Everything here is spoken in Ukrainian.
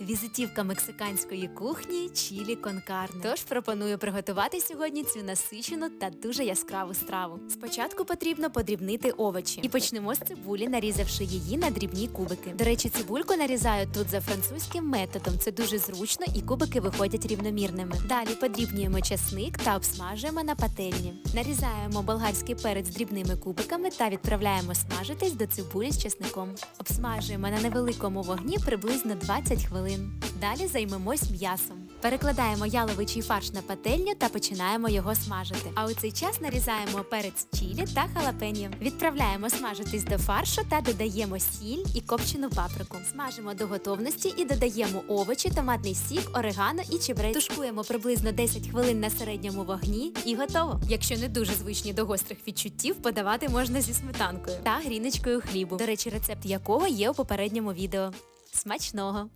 Візитівка мексиканської кухні чілі конкарне. Тож пропоную приготувати сьогодні цю насичену та дуже яскраву страву. Спочатку потрібно подрібнити овочі. І почнемо з цибулі, нарізавши її на дрібні кубики. До речі, цибульку нарізаю тут за французьким методом. Це дуже зручно і кубики виходять рівномірними. Далі подрібнюємо часник та обсмажуємо на пательні. Нарізаємо болгарський перець дрібними кубиками та відправляємо смажитись до цибулі з часником. Обсмажуємо на невеликому вогні приблизно 20 хвилин. Далі займемось м'ясом. Перекладаємо яловичий фарш на пательню та починаємо його смажити. А у цей час нарізаємо перець чілі та халапеньо. Відправляємо смажитись до фаршу та додаємо сіль і копчену паприку. Смажимо до готовності і додаємо овочі, томатний сік, орегано і чебрець. Тушкуємо приблизно 10 хвилин на середньому вогні і готово. Якщо не дуже звичні до гострих відчуттів, подавати можна зі сметанкою та гріночкою хлібу. До речі, рецепт якого є у попередньому відео. Смачного!